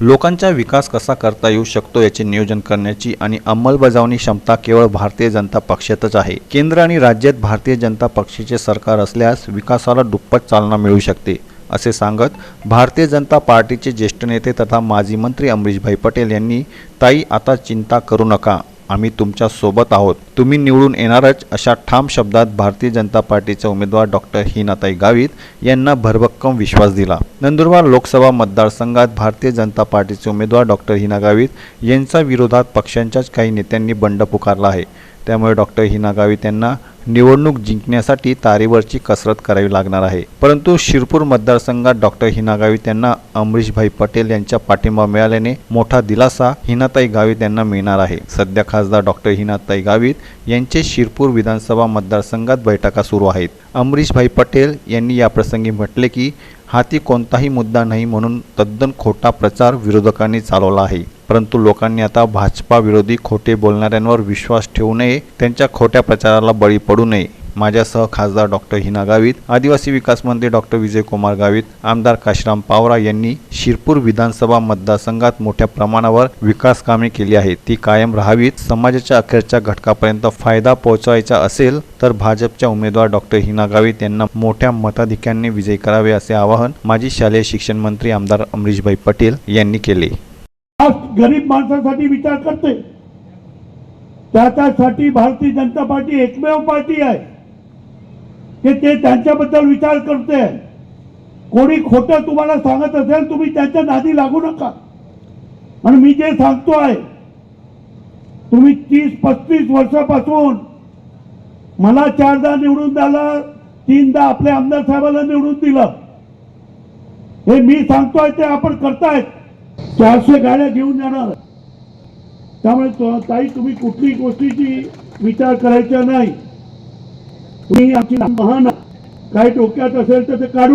लोकांचा विकास कसा करता येऊ शकतो याचे नियोजन करण्याची आणि अंमलबजावणी क्षमता केवळ भारतीय जनता पक्षातच आहे. केंद्र आणि राज्यात भारतीय जनता पक्षाचे सरकार असल्यास विकासाला दुप्पट चालना मिळू शकते असे सांगत भारतीय जनता पार्टीचे ज्येष्ठ नेते तथा माजी मंत्री अमरीशभाई पटेल यांनी ताई आता चिंता करू नका. आम्ही तुमच्यासोबत आहोत. तुम्ही निवडून येणारच अशा ठाम शब्दात भारतीय जनता पार्टीचे उमेदवार डॉक्टर हिनाताई गावित यांना भरभक्कम विश्वास दिला. नंदुरबार लोकसभा मतदारसंघात भारतीय जनता पार्टीचे उमेदवार डॉक्टर हिना गावित यांच्या विरोधात पक्षांच्याच काही नेत्यांनी बंड पुकारला आहे. त्यामुळे डॉक्टर हिना गावित यांना निवडणूक जिंकण्यासाठी तारेवरची कसरत करावी लागणार आहे. परंतु शिरपूर मतदारसंघात डॉक्टर हिना गावित यांना अमरीशभाई पटेल यांच्या पाठिंबा मिळाल्याने मोठा दिलासा हिनाताई गावित यांना मिळणार आहे. सध्या खासदार डॉक्टर हिनाताई गावित यांचे शिरपूर विधानसभा मतदारसंघात बैठका सुरू आहेत. अमरीशभाई पटेल यांनी याप्रसंगी म्हटले की हाती कोणताही मुद्दा नाही म्हणून तद्दन खोटा प्रचार विरोधकांनी चालवला आहे. परंतु लोकांनी आता भाजपा विरोधी खोटे बोलणाऱ्यांवर विश्वास ठेवू नये त्यांच्या खोट्या प्रचाराला बळी पडू नये. माझ्यासह खासदार डॉक्टर हिना गावित आदिवासी विकास मंत्री डॉक्टर विजयकुमार गावित आमदार काशीराम पावरा यांनी शिरपूर विधानसभा मतदारसंघात मोठ्या प्रमाणावर विकास कामे केली आहेत. ती कायम राहावीत समाजाच्या अखेरच्या घटकापर्यंत फायदा पोहोचवायचा असेल तर भाजपच्या उमेदवार डॉक्टर हिना गावित यांना मोठ्या मताधिक्याने विजयी करावे असे आवाहन माजी शालेय शिक्षण मंत्री आमदार अमरीशभाई पटेल यांनी केले. गरीब माणसासाठी विचार करते. त्याच्यासाठी भारतीय जनता पार्टी एकमेव पार्टी आहे. की ते त्यांच्याबद्दल विचार करते. कोणी खोटं तुम्हाला सांगत असेल तुम्ही त्यांच्या नादी लागू नका. आणि मी जे सांगतो आहे तुम्ही तीस पस्तीस वर्षापासून मला चारदा निवडून द्याला तीनदा आपल्या आमदार साहेबाला निवडून दिलं. हे मी सांगतोय ते आपण करतायत. चारशे गाड्या घेऊन जाणार. त्यामुळे ताई तुम्ही कुठलीही गोष्टीची विचार करायचा नाही. तुम्ही आमची महान काय डोक्यात असेल तर ते काढून